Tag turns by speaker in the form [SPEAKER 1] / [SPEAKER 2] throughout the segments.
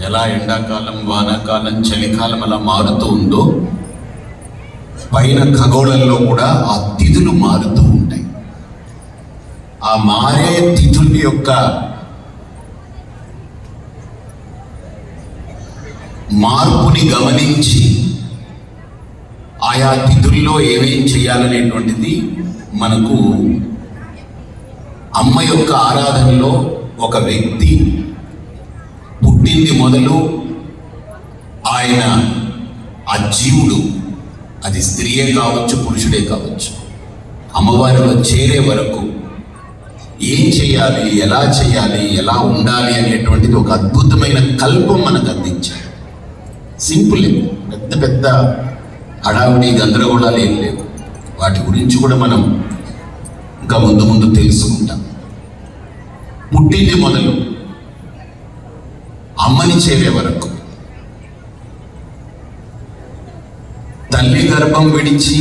[SPEAKER 1] ఎలా ఎండాకాలం వానాకాలం చలికాలం అలా మారుతూ ఉందో పైన ఖగోళంలో కూడా ఆ తిథులు మారుతూ ఉంటాయి. ఆ మారే తిథుల యొక్క మార్పుని గమనించి ఆయా తిథుల్లో ఏమేం చేయాలనేటువంటిది మనకు అమ్మ యొక్క ఆరాధనలో ఒక వ్యక్తి పుట్టింది మొదలు ఆయన ఆ జీవుడు. అది స్త్రీయే కావచ్చు పురుషుడే కావచ్చు. అమ్మవారిలో చేరే వరకు ఏం చేయాలి ఎలా చేయాలి ఎలా ఉండాలి అనేటువంటిది ఒక అద్భుతమైన కల్పం మనకు అందించారు సింపుల్ పెద్ద పెద్ద హడావిడి గందరగోళాలు ఏం లేవు. వాటి గురించి కూడా మనం ఇంకా ముందు ముందు తెలుసుకుంటాం. పుట్టింది మొదలు అమ్మని చేరే వరకు. తల్లి గర్భం విడిచి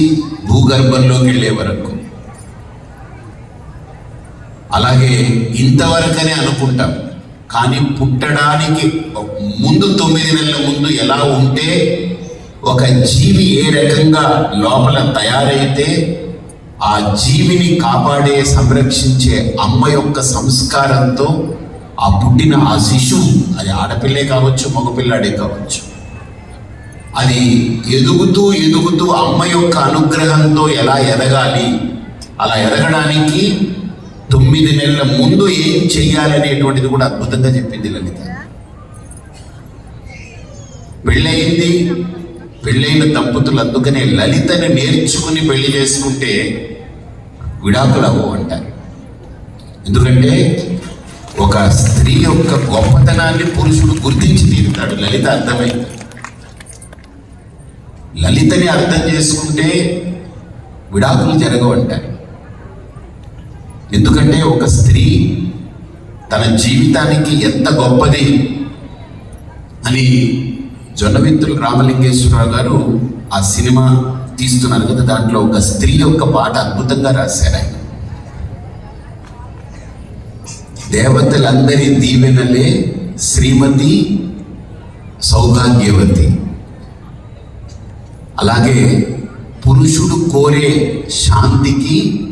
[SPEAKER 1] భూగర్భంలోకి వెళ్ళే వరకు. అలాగే ఇంతవరకనే అనుకుంటాం కానీ పుట్టడానికి ముందు తొమ్మిది నెలల ముందు ఎలా ఉంటే ఒక జీవి ఏ రకంగా లోపల తయారైతే ఆ జీవిని కాపాడే సంరక్షించే అమ్మ యొక్క సంస్కారంతో ఆ పుట్టిన ఆ శిశువు అది ఆడపిల్లే కావచ్చు మగపిల్లాడే కావచ్చు. అది ఎదుగుతూ ఎదుగుతూ అమ్మ యొక్క అనుగ్రహంతో ఎలా ఎదగాలి అలా ఎదగడానికి తొమ్మిది నెలల ముందు ఏం చెయ్యాలనేటువంటిది కూడా అద్భుతంగా చెప్పింది లలిత. పెళ్ళయింది పెళ్ళైన దంపతులు అందుకనే లలితని నేర్చుకుని పెళ్ళి చేసుకుంటే విడాకులు అవ్వవు అంటారు. ఎందుకంటే ఒక స్త్రీ యొక్క గొప్పతనాన్ని పురుషుడు గుర్తించి తీరుతాడు. లలిత అర్థమైంది. లలితని అర్థం చేసుకుంటే విడాకులు జరగవంటారు ఎందుకంటే ఒక స్త్రీ తన జీవితానికి ఎంత గొప్పది అని జొన్నవిత్తులు రామలింగేశ్వరరావు గారు ఆ సినిమా తీస్తున్నారు కదా దాంట్లో ఒక స్త్రీ యొక్క పాట అద్భుతంగా రాశారు ఆయన. దేవతలందరి దీవెనలే శ్రీమతి సౌభాగ్యవతి. అలాగే పురుషుడు కోరే శాంతికి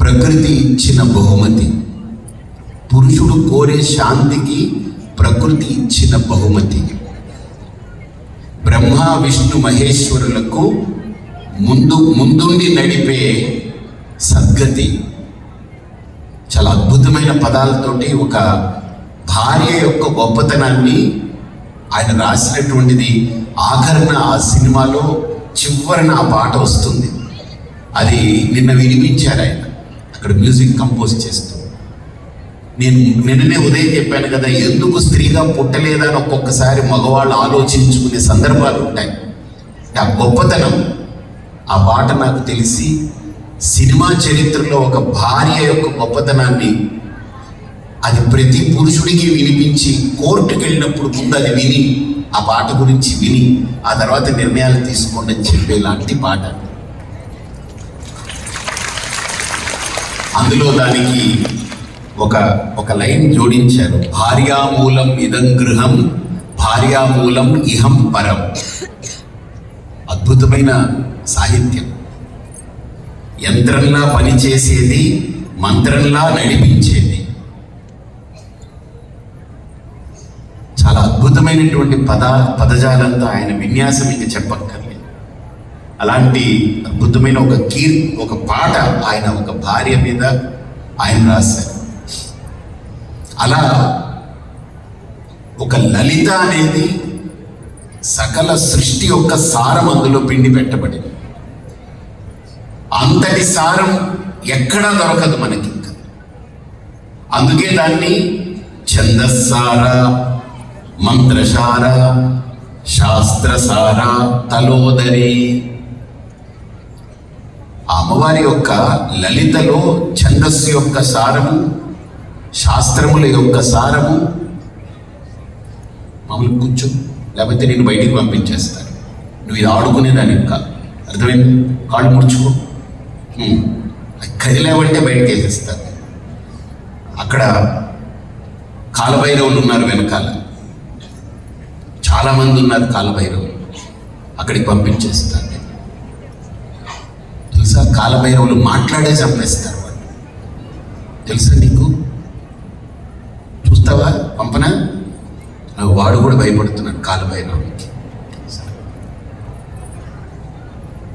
[SPEAKER 1] ప్రకృతి ఇచ్చిన బహుమతి. పురుషుడు కోరే శాంతికి ప్రకృతి ఇచ్చిన బహుమతి. బ్రహ్మ విష్ణు మహేశ్వరులకు ముందు ముందుండి నడిపే సద్గతి. చాలా అద్భుతమైన పదాలతోటి ఒక భార్య యొక్క గొప్పతనాన్ని ఆయన రాసినటువంటిది ఆఖరణ ఆ సినిమాలో చివరన ఆ పాట వస్తుంది. అది నిన్న వినిపించారు ఆయన. అక్కడ మ్యూజిక్ కంపోజ్ చేస్తూ. నేను నిన్ననే ఉదయం చెప్పాను కదా ఎందుకు స్త్రీగా పుట్టలేదని ఒక్కొక్కసారి మగవాళ్ళు ఆలోచించుకునే సందర్భాలు ఉంటాయి. ఆ గొప్పతనం ఆ పాట నాకు తెలిసి సినిమా చరిత్రలో ఒక భార్య యొక్క గొప్పతనాన్ని అది ప్రతి పురుషుడికి వినిపించి కోర్టుకు వెళ్ళినప్పుడు ముందు అది విని ఆ పాట గురించి విని ఆ తర్వాత నిర్ణయాలు తీసుకోండి అని చెప్పే లాంటి పాట. అందులో దానికి ఒక ఒక లైన్ జోడించారు. భార్యామూలం ఇదం గృహం భార్యామూలం ఇహం పరం. అద్భుతమైన సాహిత్యం. యంత్రంలా పనిచేసేది మంత్రంలా నడిపించేది. చాలా అద్భుతమైనటువంటి పద పదజాలంతో ఆయన విన్యాసం ఇంక చెప్పక్కర్లేదు. అలాంటి అద్భుతమైన ఒక కీర్ ఒక పాట ఆయన ఒక భార్య మీద ఆయన రాశారు. అలా ఒక లలిత అనేది సకల సృష్టి యొక్క సారం అందులో పిండి పెట్టబడింది. అంతటి సారం ఎక్కడా దొరకదు మనకి ఇంకా. అందుకే దాన్ని ఛందస్సార మంత్రసార శాస్త్రసార తలోదరి. అమ్మవారి యొక్క లలితలో ఛందస్సు యొక్క సారము శాస్త్రముల యొక్క సారము మామూలు కూర్చో లేకపోతే నేను బయటికి పంపించేస్తాను. నువ్వు ఇది ఆడుకునేదానికి కాదు. అర్థమైంది? కాళ్ళు ముడుచుకో. కదిలేవంటే బయటకు వేసేస్తాను అక్కడ కాలభైరవులు ఉన్నారు వెనకాల. చాలామంది ఉన్నారు కాలభైరవులు. అక్కడికి పంపించేస్తారు తెలుసా? కాలభైరవులు మాట్లాడే చంపేస్తారు వాళ్ళు తెలుసా నీకు? చూస్తావా పంపనా? వాడు కూడా భయపడుతున్నాడు కాలభైరవునికి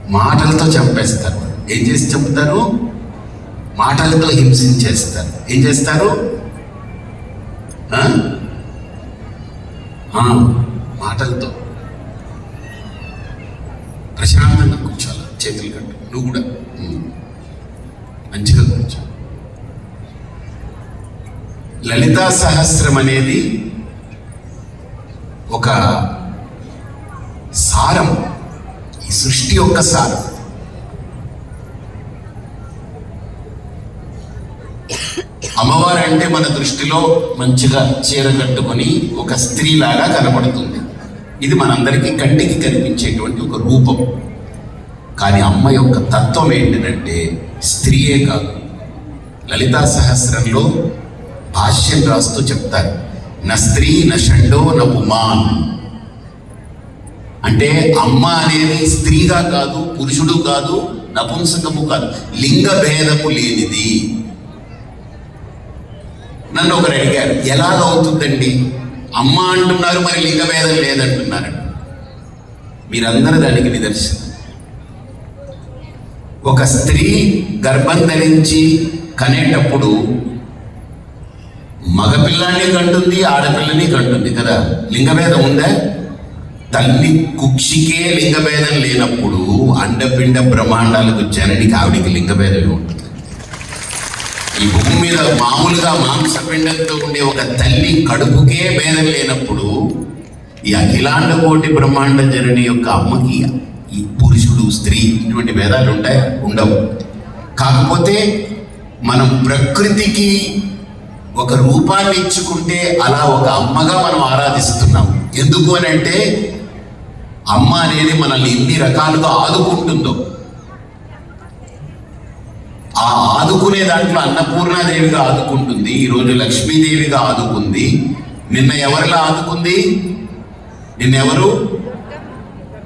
[SPEAKER 1] మాటలతో చంపేస్తారు ఏం చేసి చెప్తారు? మాటలతో హింసించేస్తారు. ఏం చేస్తారు? ఆ? మాటలతో. ప్రశాంతంగా కూర్చోాలి చేతులు కట్టు. నువ్వు కూడా? మంచిగా కూర్చో. లలితా సహస్రం అనేది ఒక సారం. ఈ సృష్టి యొక్క సారం. అమ్మవారు అంటే మన దృష్టిలో మంచిగా చీర కట్టుకొని ఒక స్త్రీలాగా కనబడుతుంది ఇది మనందరికీ కంటికి కనిపించేటువంటి ఒక రూపం. కానీ అమ్మ యొక్క తత్వం ఏంటంటే స్త్రీయే కాదు. లలితా సహస్రంలో భాష్యం రాస్తూ చెప్తారు న స్త్రీ న షండో న ఉమాన్ అంటే అమ్మ అనేది స్త్రీగా కాదు పురుషుడు కాదు నపుంసకము కాదు లింగ భేదము లేనిది. నన్ను ఒకరు అడిగారు ఎలాగ అవుతుందండి? అమ్మ అంటున్నారు మరి లింగ భేదం లేదంటున్నారు మీరందరూ దానికి నిదర్శనం. ఒక స్త్రీ గర్భం ధరించి కనేటప్పుడు మగపిల్లాన్ని కంటుంది ఆడపిల్లని కంటుంది కదా? లింగభేదం ఉందా? తల్లి కుక్షికే లింగభేదం లేనప్పుడు అండపిండ బ్రహ్మాండాలకు జననికి ఆవిడికి లింగభేదమే ఉంటుంది. ఈ భూమి మీద మామూలుగా మాంసపిండంతో ఉండే ఒక తల్లి కడుపుకే భేదం లేనప్పుడు ఈ అఖిలాండ కోటి బ్రహ్మాండ జనని యొక్క అమ్మకి ఈ పురుషుడు స్త్రీ ఇటువంటి భేదాలు ఉంటాయి? ఉండవు. కాకపోతే మనం ప్రకృతికి ఒక రూపాన్ని ఇచ్చుకుంటే అలా ఒక అమ్మగా మనం ఆరాధిస్తున్నాం. ఎందుకు అని అంటే అమ్మ అనేది మనల్ని ఎన్ని రకాలుగా ఆదుకుంటుందో. ఆ ఆదుకునే దాంట్లో అన్నపూర్ణాదేవిగా ఆదుకుంటుంది ఈరోజు లక్ష్మీదేవిగా ఆదుకుంది. నిన్న ఎవరిలా ఆదుకుంది? నిన్నెవరు?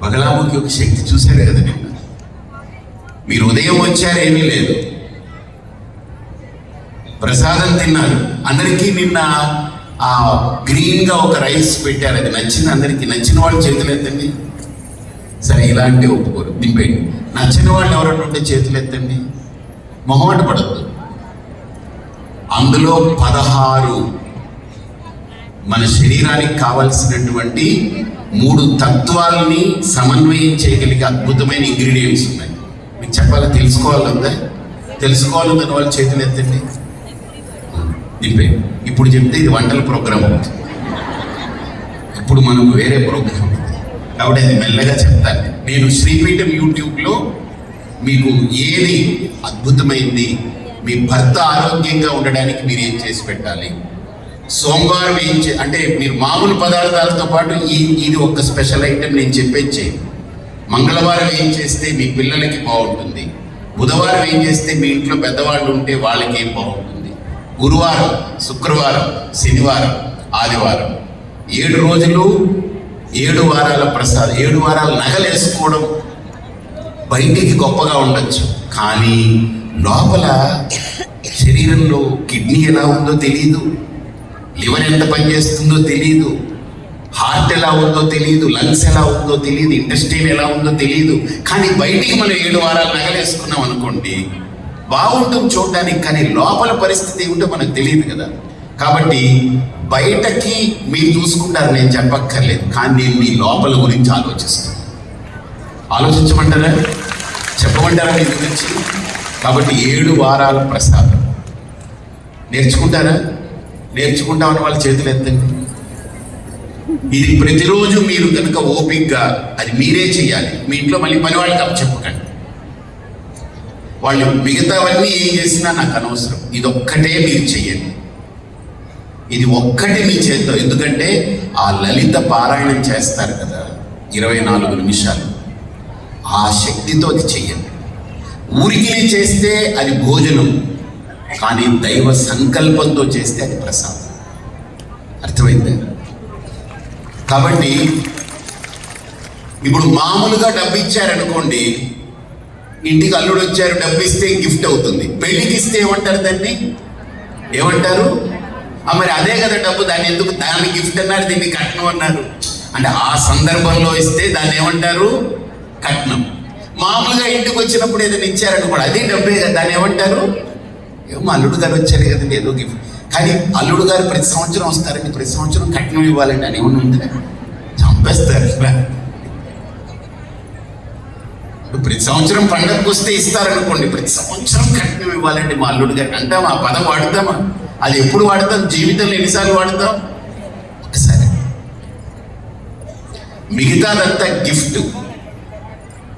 [SPEAKER 1] బగలాముఖి ఒక శక్తి చూశారు కదా నిన్న. మీరు ఉదయం వచ్చారు ఏమీ లేదు. ప్రసాదం తిన్నారు. అందరికీ నిన్న ఆ గ్రీన్గా ఒక రైస్ పెట్టారు. అది నచ్చింది అందరికీ. నచ్చిన వాళ్ళు చేతులు ఎత్తండి. సరే ఇలాంటి ఒప్పుకోరు. దింపేయండి. నచ్చిన వాళ్ళు ఎవరైనా ఉంటే చేతులు ఎత్తండి. మొహమాట పడద్దు అందులో పదహారు మన శరీరానికి కావలసినటువంటి మూడు తత్వాలని సమన్వయం చేయగలిగే అద్భుతమైన ఇంగ్రీడియంట్స్ ఉన్నాయి. మీకు చెప్పాలా? తెలుసుకోవాలందా తెలుసుకోవాలని వాళ్ళు చేతులు ఎత్తండి. దింపే ఇప్పుడు చెప్తే ఇది వంటల ప్రోగ్రామ్ అవుతుంది ఇప్పుడు మనకు వేరే ప్రోగ్రామ్ ఉంది కాబట్టి అది మెల్లగా చెప్తాను. నేను శ్రీపీఠం యూట్యూబ్లో మీకు ఏది అద్భుతమైంది? మీ భర్త ఆరోగ్యంగా ఉండడానికి మీరు ఏం చేసి పెట్టాలి? సోమవారం ఏం చే అంటే మీరు మామూలు పదార్థాలతో పాటు ఈ ఇది ఒక స్పెషల్ ఐటెం నేను చెప్పేది మంగళవారం ఏం చేస్తే మీ పిల్లలకి బాగుంటుంది? బుధవారం ఏం చేస్తే మీ ఇంట్లో పెద్దవాళ్ళు ఉంటే వాళ్ళకి ఏం బాగుంటుంది? గురువారం శుక్రవారం శనివారం ఆదివారం. ఏడు రోజులు ఏడు వారాల ప్రసాదం ఏడు వారాల నగలు వేసుకోవడం బయటికి గొప్పగా ఉండొచ్చు. కానీ లోపల శరీరంలో కిడ్నీ ఎలా ఉందో తెలియదు లివర్ ఎంత పనిచేస్తుందో తెలియదు హార్ట్ ఎలా ఉందో తెలియదు లంగ్స్ ఎలా ఉందో తెలియదు ఇంటెస్టైన్ ఎలా ఉందో తెలియదు కానీ బయటికి మనం ఏడు వారాలు నగలేసుకున్నాం అనుకోండి బాగుంటుంది చూడడానికి కానీ లోపల పరిస్థితి ఏమిటో మనకు తెలియదు కదా. కాబట్టి బయటకి మీరు చూసుకుంటారు నేను చెప్పక్కర్లేదు. కానీ నేను మీ లోపల గురించి ఆలోచిస్తాను ఆలోచించమంటారా? చెప్పమంటారా మీ గురించి? కాబట్టి ఏడు వారాల ప్రసాదం. నేర్చుకుంటారా? నేర్చుకుంటామని వాళ్ళ చేతులు ఎత్తండి. ఇది ప్రతిరోజు మీరు కనుక ఓపిక్గా అది మీరే చేయాలి. మీ ఇంట్లో మళ్ళీ పని వాళ్ళకి అప్పు చెప్పకండి. వాళ్ళు మిగతావన్నీ ఏం చేసినా నాకు అనవసరం. ఇది ఒక్కటే మీరు చెయ్యండి. ఇది ఒక్కటే మీ చేతిలో ఎందుకంటే ఆ లలిత పారాయణం చేస్తారు కదా. ఇరవై నాలుగు నిమిషాలు. ఆ శక్తితో అది చెయ్యండి. ఊరికి చేస్తే అది భోజనం కానీ దైవ సంకల్పంతో చేస్తే అది ప్రసాదం. అర్థమైందా? కాబట్టి ఇప్పుడు మామూలుగా డబ్బు ఇచ్చారనుకోండి ఇంటికి అల్లుడు వచ్చారు డబ్బు ఇస్తే గిఫ్ట్ అవుతుంది. పెళ్ళికి ఇస్తే ఏమంటారు దాన్ని? ఏమంటారు? మరి అదే కదా డబ్బు దాన్ని ఎందుకు దాన్ని గిఫ్ట్ అన్నారు దీన్ని కట్నం అన్నారు. అంటే ఆ సందర్భంలో ఇస్తే దాన్ని ఏమంటారు? కట్నం. మామూలుగా ఇంటికి వచ్చినప్పుడు ఏదైనా ఇచ్చారనుకోండి అదే డబ్బే కదా దాన్ని ఏమంటారు? ఏమో అల్లుడు గారు వచ్చారు కదండి ఏదో గిఫ్ట్ కానీ అల్లుడు గారు ప్రతి సంవత్సరం వస్తారండి ప్రతి సంవత్సరం కట్నం ఇవ్వాలండి అని ఏమన్నా ఉందా చంపేస్తారు. ఇప్పుడు ప్రతి సంవత్సరం పండగకు వస్తే ఇస్తారనుకోండి ప్రతి సంవత్సరం కట్నం ఇవ్వాలండి మా అల్లుడు గారికి. అంటే ఆ పదం వాడతామా? అది ఎప్పుడు వాడతాం? జీవితంలో ఎన్నిసార్లు వాడతాం? ఒకసారి. మిగతాదంతా గిఫ్ట్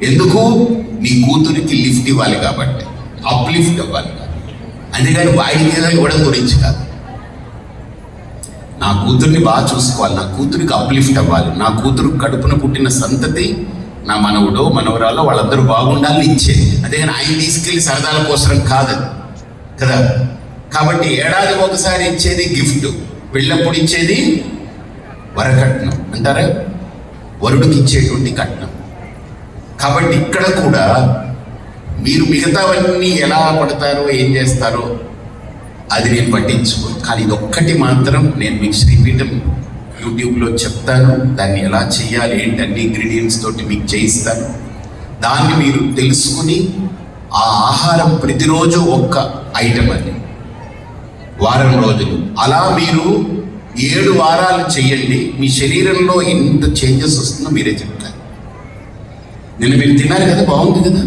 [SPEAKER 1] ఎందుకు? నీ కూతురికి లిఫ్ట్ ఇవ్వాలి కాబట్టి. అప్లిఫ్ట్ ఇవ్వాలి అంతేగాని వాడికి మీద ఇవ్వడం గురించి కాదు. నా కూతుర్ని బాగా చూసుకోవాలి. నా కూతురికి అప్లిఫ్ట్ అవ్వాలి. నా కూతురు కడుపున పుట్టిన సంతతి నా మనవుడో మనవరాలో వాళ్ళందరూ బాగుండాలని ఇచ్చేది అంతేగాని ఆయన తీసుకెళ్ళి సరదాల కోసం కాదు కదా? కాబట్టి ఏడాది ఒకసారి ఇచ్చేది గిఫ్ట్. పెళ్ళప్పుడు ఇచ్చేది వరకట్నం. అంటారా? వరుడికి ఇచ్చేటువంటి కట్నం. కాబట్టి ఇక్కడ కూడా మీరు మిగతావన్నీ ఎలా పడతారో ఏం చేస్తారో అది నేను పట్టించుకో కానీ ఇది ఒక్కటి మాత్రం నేను మీకు శ్రీపీఠం యూట్యూబ్లో చెప్తాను. దాన్ని ఎలా చేయాలి ఏంటి అన్ని ఇంగ్రీడియంట్స్ తోటి మీకు చేయిస్తాను. దాన్ని మీరు తెలుసుకుని ఆ ఆహారం ప్రతిరోజు ఒక్క ఐటమ్ అది. వారం రోజులు. అలా మీరు ఏడు వారాలు చేయండి. మీ శరీరంలో ఎంత చేంజెస్ వస్తుందో మీరే చెప్తారు. నిన్న మీరు తిన్నారు కదా బాగుంది కదా?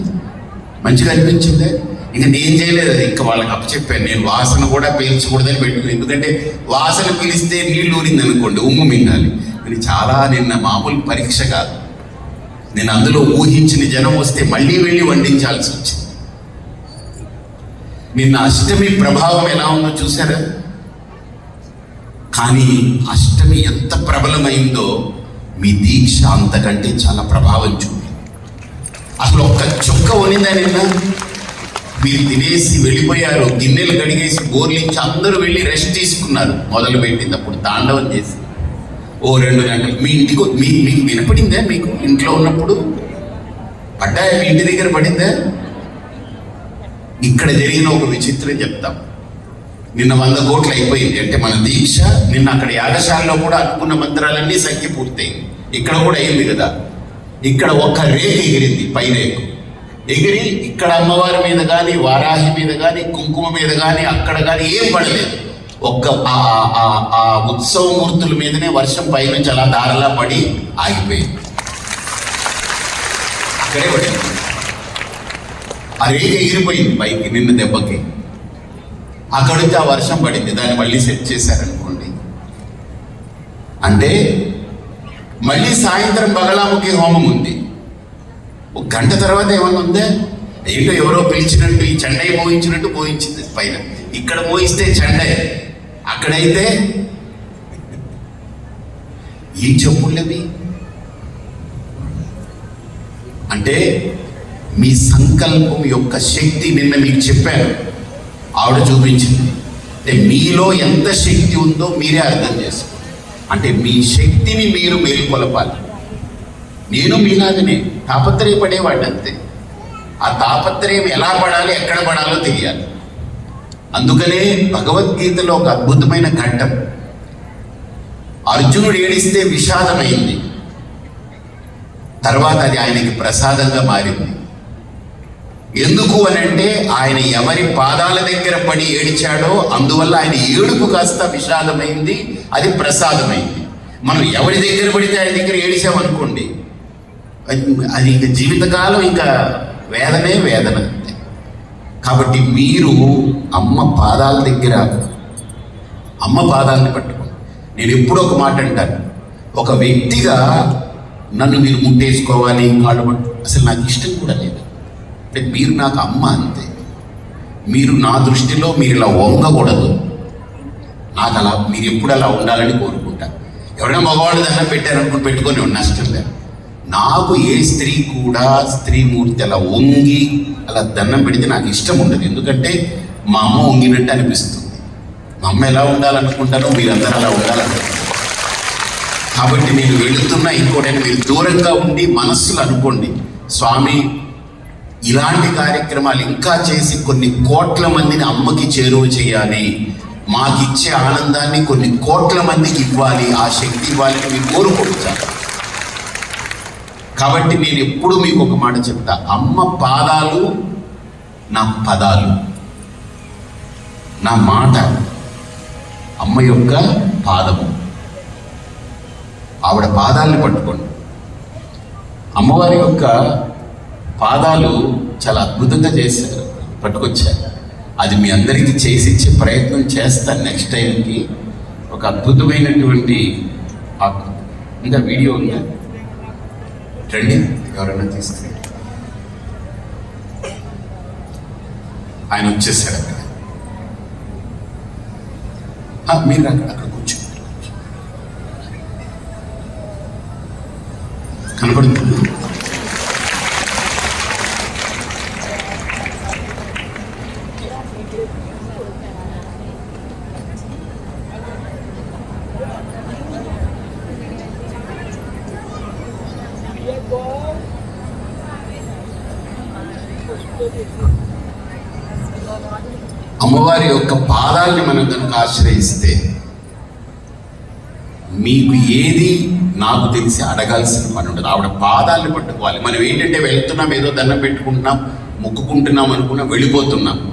[SPEAKER 1] మంచిగా అనిపించిందే? ఇంకా నేను చేయలేదు అది. ఇంకా వాళ్ళకి అప్పచెప్పాను నేను వాసన కూడా పీల్చకూడదని పెట్టుకుని ఎందుకంటే వాసన పీలిస్తే నీళ్ళు ఊరింది అనుకోండి ఉమ్ము మింగాలి. ఇది చాలా నిన్న మామూలు పరీక్ష కాదు. నేను అందులో ఊహించిన జనం వస్తే మళ్ళీ వెళ్ళి వండించాల్సి వచ్చింది. నిన్న అష్టమి ప్రభావం ఎలా ఉందో చూసారా కానీ అష్టమి ఎంత ప్రబలమైందో మీ దీక్ష అంతకంటే చాలా ప్రభావం చూపింది అసలు ఒక్క చుక్క ఉనిందా నిన్న మీరు తినేసి వెళ్ళిపోయారు గిన్నెలు కడిగేసి బోర్లించి అందరూ వెళ్ళి రెస్ట్ తీసుకున్నారు మొదలు పెట్టింది అప్పుడు తాండవం చేసి. ఓ రెండు గంటలు. మీ ఇంటికి మీ మీకు వినపడిందా మీకు? ఇంట్లో ఉన్నప్పుడు? పడ్డాయా మీ ఇంటి దగ్గర పడిందా? ఇక్కడ జరిగిన ఒక విచిత్రం చెప్తాం. నిన్న వంద కోట్లు అయిపోయింది. అంటే మన దీక్ష నిన్న అక్కడ యాగశాలలో కూడా అనుకున్న మంత్రాలన్నీ సంఖ్య పూర్తయింది ఇక్కడ కూడా అయింది కదా. ఇక్కడ ఒక్క రేఖ ఎగిరింది పై రేకు. ఎగిరి ఇక్కడ అమ్మవారి మీద కానీ వారాహి మీద కానీ కుంకుమ మీద కానీ అక్కడ కానీ ఏం పడలేదు. ఒక్క ఆ ఆ- ఉత్సవ మూర్తుల మీదనే వర్షం పైనుంచి అలా దారలా పడి ఆగిపోయింది. అక్కడే పడింది. ఆ రేఖ ఎగిరిపోయింది పైకి నిన్న దెబ్బకి. అక్కడ నుంచి ఆ వర్షం పడింది దాన్ని మళ్ళీ సెట్ చేశారనుకోండి. అంటే మళ్ళీ సాయంత్రం బగలాముఖి హోమం ఉంది. ఒక గంట తర్వాత ఏమన్నా ఉందా? ఏంటో ఎవరో పిలిచినట్టు ఈ చెండై మోయించినట్టు మోయించింది పైన. ఇక్కడ మోయిస్తే చెండై అక్కడైతే ఏం చెప్పులవి అంటే మీ సంకల్పం యొక్క శక్తి నిన్న మీకు చెప్పాను. ఆవిడ చూపించింది. అంటే మీలో ఎంత శక్తి ఉందో మీరే అర్థం చేసుకోండి అంటే మీ శక్తిని మీరు మేలుకొలపాలి. నేను మీలాగనే తాపత్రయపడేవాడిని అంతే ఆ తాపత్రయం ఎలా పడాలి ఎక్కడ పడాలో తెలియాలి. అందుకనే భగవద్గీతలో ఒక అద్భుతమైన ఘట్టం. అర్జునుడు ఏడిస్తే విషాదమైంది. తర్వాత అది ఆయనకి ప్రసాదంగా మారింది. ఎందుకు అని అంటే ఆయన ఎవరి పాదాల దగ్గర పడి ఏడిచాడో అందువల్ల ఆయన ఏడుపు కాస్త విషాదమైంది అది ప్రసాదమైంది. మనం ఎవరి దగ్గర పడితే ఆయన దగ్గర ఏడిచామనుకోండి అది- అది ఇంకా జీవితకాలం ఇంకా వేదనే వేదన. కాబట్టి మీరు అమ్మ పాదాల దగ్గర అమ్మ పాదాలని పట్టుకోండి. నేను ఎప్పుడూ ఒక మాట అంటాను ఒక వ్యక్తిగా నన్ను మీరు ముట్టేసుకోవాలి కాళ్ళు పట్టు అసలు నాకు ఇష్టం కూడా లేదు. అంటే మీరు నాకు అమ్మ అంతే. మీరు నా దృష్టిలో మీరు ఇలా వంగకూడదు. నాకు అలా మీరు ఎప్పుడు అలా ఉండాలని కోరుకుంటా. ఎవరైనా మగవాళ్ళు దండం పెట్టారనుకుని పెట్టుకొని నష్టం లేదు. నాకు ఏ స్త్రీ కూడా స్త్రీమూర్తి అలా వంగి అలా దండం పెడితే నాకు ఇష్టం ఉండదు. ఎందుకంటే మా అమ్మ వంగినట్టు అనిపిస్తుంది. మా అమ్మ ఎలా ఉండాలనుకుంటారో మీరందరూ అలా ఉండాలనుకుంటారు కాబట్టి నేను వెళుతున్నా ఇంకోటైనా మీరు దూరంగా ఉండి మనస్సులు అనుకోండి స్వామి ఇలాంటి కార్యక్రమాలు ఇంకా చేసి కొన్ని కోట్ల మందిని అమ్మకి చేరువ చేయాలి. మాకిచ్చే ఆనందాన్ని కొన్ని కోట్ల మందికి ఇవ్వాలి ఆ శక్తి ఇవ్వాలని మీరు కోరుకుంటారు కాబట్టి నేను ఎప్పుడు మీకు ఒక మాట చెప్తా అమ్మ పాదాలు నా పదాలు. నా మాట అమ్మ యొక్క పాదము. ఆవిడ పాదాలని పట్టుకోండి. అమ్మవారి యొక్క పాదాలు చాలా అద్భుతంగా చేశారు. పట్టుకొచ్చారు. అది మీ అందరికీ చేసి ఇచ్చే ప్రయత్నం చేస్తాను నెక్స్ట్ టైంకి ఒక అద్భుతమైనటువంటి ఆ- ఇంకా వీడియో ఉందా? రండి ఎవరైనా తీసుకుని ఆయన వచ్చేసాడు అక్కడ. మీరు అక్కడ అక్కడ కూర్చో. కనపడుతుంది? వారి యొక్క పాదాలని మనం కనుక ఆశ్రయిస్తే మీకు ఏది నాకు తెలిసి అడగాల్సిన పని ఉండదు. ఆవిడ పాదాలను పట్టుకోవాలి. మనం ఏంటంటే వెళ్తున్నాం ఏదో దండం పెట్టుకుంటున్నాం మొక్కుకుంటున్నాం అనుకున్నాం వెళ్ళిపోతున్నాం.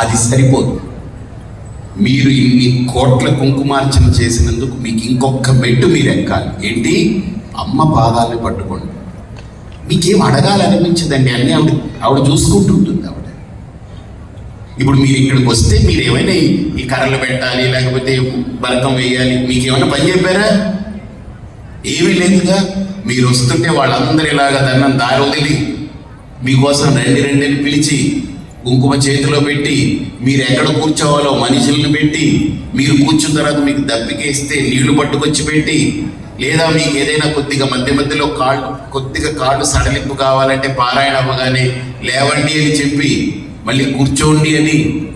[SPEAKER 1] అది సరిపోదు. మీరు ఇన్ని కోట్ల కుంకుమార్చన చేసినందుకు మీకు ఇంకొక మెట్టు మీరు ఎక్కాలి. ఏంటి? అమ్మ పాదాలని పట్టుకోండి. మీకేం అడగాలనిపించదండి? అన్నీ ఆవిడ ఆవిడ చూసుకుంటుంటుంది. ఇప్పుడు మీరు ఇక్కడికి వస్తే మీరు ఏమైనా ఈ- కర్రలు పెట్టాలి లేకపోతే బలకం వేయాలి మీకు ఏమైనా పని చెప్పారా? ఏమీ లేదుగా. మీరు వస్తుంటే వాళ్ళందరూ ఇలాగా దన్నం దారి వదిలి మీకోసం రెండు రెండుని పిలిచి కుంకుమ చేతిలో పెట్టి మీరు ఎక్కడ కూర్చోవాలో మనుషులను పెట్టి మీరు కూర్చున్న తర్వాత మీకు దప్పికేస్తే నీళ్ళు పట్టుకొచ్చి పెట్టి లేదా మీకు ఏదైనా కొద్దిగా మధ్య మధ్యలో కాళ్ళు కొద్దిగా కాళ్ళు సడలింపు కావాలంటే పారాయణ అవ్వగానే లేవండి అని చెప్పి మళ్ళీ కూర్చోండి అని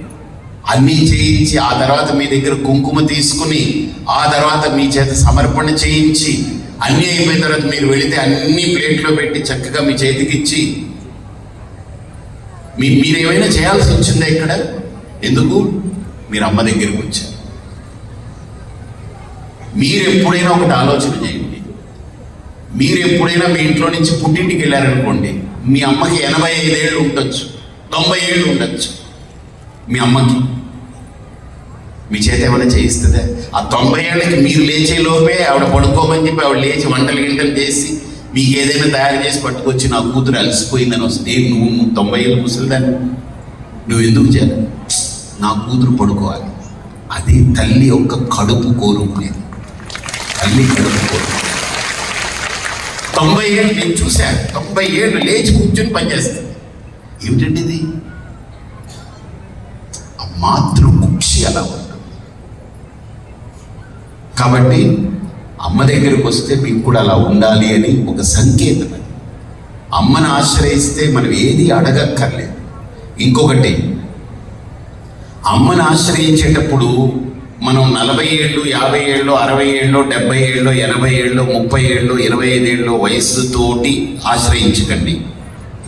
[SPEAKER 1] అన్నీ చేయించి ఆ తర్వాత మీ దగ్గర కుంకుమ తీసుకుని ఆ తర్వాత మీ చేత సమర్పణ చేయించి అన్నీ అయిపోయిన తర్వాత మీరు వెళితే అన్ని ప్లేట్లో పెట్టి చక్కగా మీ చేతికి ఇచ్చి మీ మీరు ఏమైనా చేయాల్సి వచ్చిందా ఇక్కడ? ఎందుకు? మీరు అమ్మ దగ్గరికి వచ్చారు. మీరు ఎప్పుడైనా ఒకటి ఆలోచన చేయండి. మీరు ఎప్పుడైనా మీ ఇంట్లో నుంచి పుట్టింటికి వెళ్ళారనుకోండి మీ అమ్మకి ఎనభై ఐదేళ్ళు ఉండొచ్చు. తొంభై ఏళ్ళు ఉండొచ్చు. మీ అమ్మకి. మీ చేత ఏమైనా చేయిస్తుందా? ఆ తొంభై ఏళ్ళకి మీరు లేచే లోపే ఆవిడ పడుకోమని చెప్పి ఆవిడ లేచి వంటలు గింటలు చేసి మీకు ఏదైనా తయారు చేసి పట్టుకొచ్చి నా కూతురు అలసిపోయిందని వస్తుంది "ఏ, నువ్వు తొంభై ఏళ్ళు ముసలిదాన్ని. నువ్వు ఎందుకు చేయాలి? నా కూతురు పడుకోవాలి. అది తల్లి యొక్క కడుపు కోరుకునేది. తల్లి కడుపు కోరు తొంభై ఏళ్ళు నేను చూశాను. తొంభై ఏళ్ళు లేచి కూర్చొని పనిచేస్తుంది ఏమిటండి ఇది మాతృ కుక్షి అలా ఉంటుంది. కాబట్టి అమ్మ దగ్గరికి వస్తే మీకు కూడా అలా ఉండాలి అని ఒక సంకేతం అది. అమ్మను ఆశ్రయిస్తే మనం ఏది అడగక్కర్లేదు. ఇంకొకటి అమ్మను ఆశ్రయించేటప్పుడు మనం నలభై ఏళ్ళు యాభై ఏళ్ళు అరవై ఏళ్ళు డెబ్బై ఏళ్ళు ఎనభై ఏళ్ళు ముప్పై ఏళ్ళు ఇరవై ఐదేళ్ళు వయస్సుతోటి ఆశ్రయించకండి.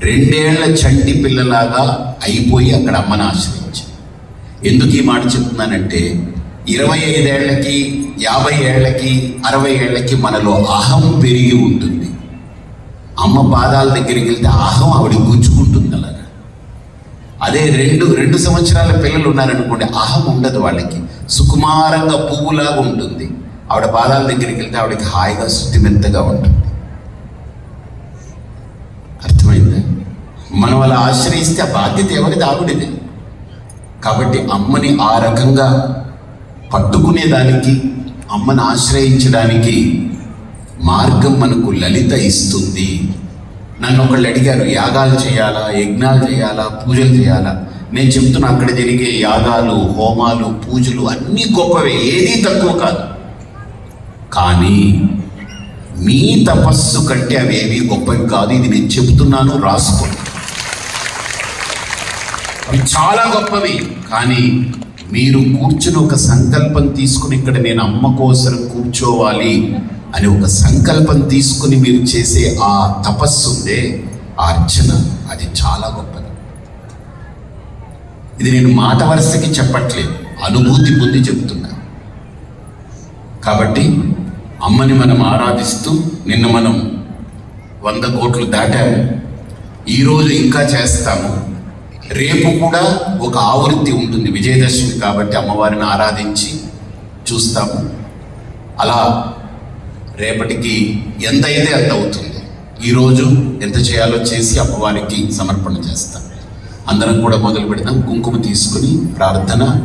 [SPEAKER 1] రెండేళ్ళ చంటి పిల్లలాగా అయిపోయి అక్కడ అమ్మను ఆశ్రయించండి ఎందుకు ఈ మాట చెప్తున్నానంటే ఇరవై ఐదేళ్ళకి యాభై ఏళ్ళకి అరవై ఏళ్ళకి మనలో అహం పెరిగి ఉంటుంది. అమ్మ పాదాల దగ్గరికి వెళ్తే అహం ఆవిడ గుంజుకుంటుంది అలాగా. అదే రెండు రెండు సంవత్సరాల పిల్లలు ఉన్నారనుకోండి అహం ఉండదు వాళ్ళకి. సుకుమారంగా పువ్వులాగా ఉంటుంది. ఆవిడ పాదాల దగ్గరికి వెళ్తే ఆవిడకి హాయిగా శుద్ధిమెత్తగా ఉంటుంది. అర్థమైందా? మనం అలా ఆశ్రయిస్తే ఆ బాధ్యత ఎవరిది? ఆవిడదే. కాబట్టి అమ్మని ఆ రకంగా పట్టుకునేదానికి అమ్మని ఆశ్రయించడానికి మార్గం మనకు లలిత ఇస్తుంది. నన్ను ఒకళ్ళు అడిగారు యాగాలు చేయాలా యజ్ఞాలు చేయాలా పూజలు చేయాలా? నేను చెప్తున్నా అక్కడ జరిగే యాగాలు హోమాలు పూజలు అన్నీ గొప్పవే ఏదీ తక్కువ కాదు. కానీ మీ తపస్సు కంటే అవేవి గొప్పవి కాదు ఇది నేను చెప్తున్నాను రాసుకోండి. అవి చాలా గొప్పవి. కానీ మీరు కూర్చుని ఒక సంకల్పం తీసుకుని ఇక్కడ నేను అమ్మ కోసం కూర్చోవాలి అని ఒక సంకల్పం తీసుకుని మీరు చేసే ఆ తపస్సు ఉందే ఆ అర్చన. అది చాలా గొప్పది. ఇది నేను మాట వరుసకి చెప్పట్లేదు. అనుభూతి పొంది చెబుతున్నా కాబట్టి అమ్మని మనం ఆరాధిస్తూ నిన్న మనం వంద కోట్లు దాటాము. ఈరోజు ఇంకా చేస్తాము. రేపు కూడా ఒక ఆవృత్తి ఉంటుంది విజయదశమి కాబట్టి అమ్మవారిని ఆరాధించి చూస్తాము. అలా రేపటికి ఎంత అయితే అంత అవుతుంది ఈరోజు ఎంత చేయాలో చేసి అమ్మవారికి సమర్పణ చేస్తాం. అందరం కూడా మొదలు పెడతాం కుంకుమ తీసుకుని ప్రార్థన